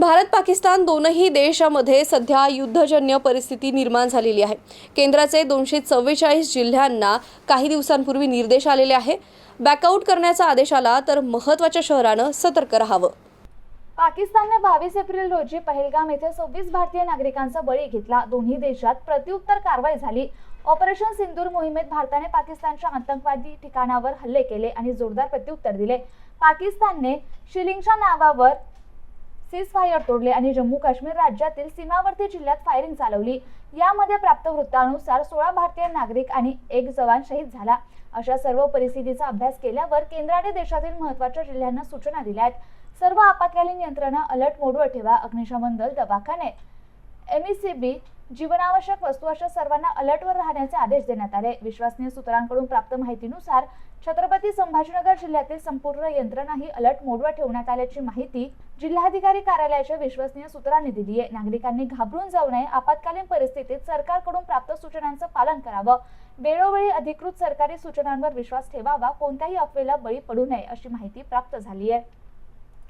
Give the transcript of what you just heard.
भारत पाकिस्तान दोनही देशामध्ये सध्या युद्धजन्य परिस्थिती निर्माण झालेली आहे. केंद्राचे दोनशे चव्वेचाळीस जिल्ह्यांना काही दिवसांपूर्वी निर्देश आलेले आहे. बॅकआउट करण्याचा आदेश आला तर महत्त्वाच्या शहरानं सतर्क राहावं. पाकिस्तानने बावीस एप्रिल रोजी पहलगाम येथे सव्वीस भारतीय नागरिकांचा बळी घेतला. दोन्ही देशात प्रत्युत्तर कारवाई झाली. ऑपरेशन सिंदूर मोहिमेत भारताने पाकिस्तानच्या आतंकवादी ठिकाणावर हल्ले केले आणि जोरदार प्रत्युत्तर दिले. पाकिस्तानने शिलिंगच्या नावावर सीजफायर तोडले आणि जम्मू काश्मीर राज्यातील सीमावर्ती जिल्ह्यात फायरिंग चालवली. यामध्ये प्राप्त वृत्तानुसार सोळा भारतीय नागरिक आणि एक जवान शहीद झाला. अशा सर्व परिस्थितीचा अभ्यास केल्यावर केंद्राने देशातील महत्त्वाच्या जिल्ह्यांना सूचना दिल्या आहेत. सर्व आपत्कालीन यंत्रणा अलर्ट मोडवर ठेवा. अग्निशमन दल दवाखाने एमईसीबी जीवनावश्यक वस्तू अशा सर्वांना अलर्टवर राहण्याचे आदेश देण्यात आले. विश्वसनीय सूत्रांकडून प्राप्त माहितीनुसार छत्रपती संभाजीनगर जिल्ह्यातील संपूर्ण यंत्रणा ही अलर्ट मोडवर ठेवण्यात आल्याची माहिती जिल्हाधिकारी कार्यालयाच्या विश्वसनीय सूत्रांनी दिली आहे. नागरिकांनी घाबरून जाऊ नये. आपत्कालीन परिस्थितीत सरकारकडून प्राप्त सूचनांचं पालन करावं. वेळोवेळी अधिकृत सरकारी सूचनांवर विश्वास ठेवावा. कोणत्याही अफवेला बळी पडू नये अशी माहिती प्राप्त झाली आहे.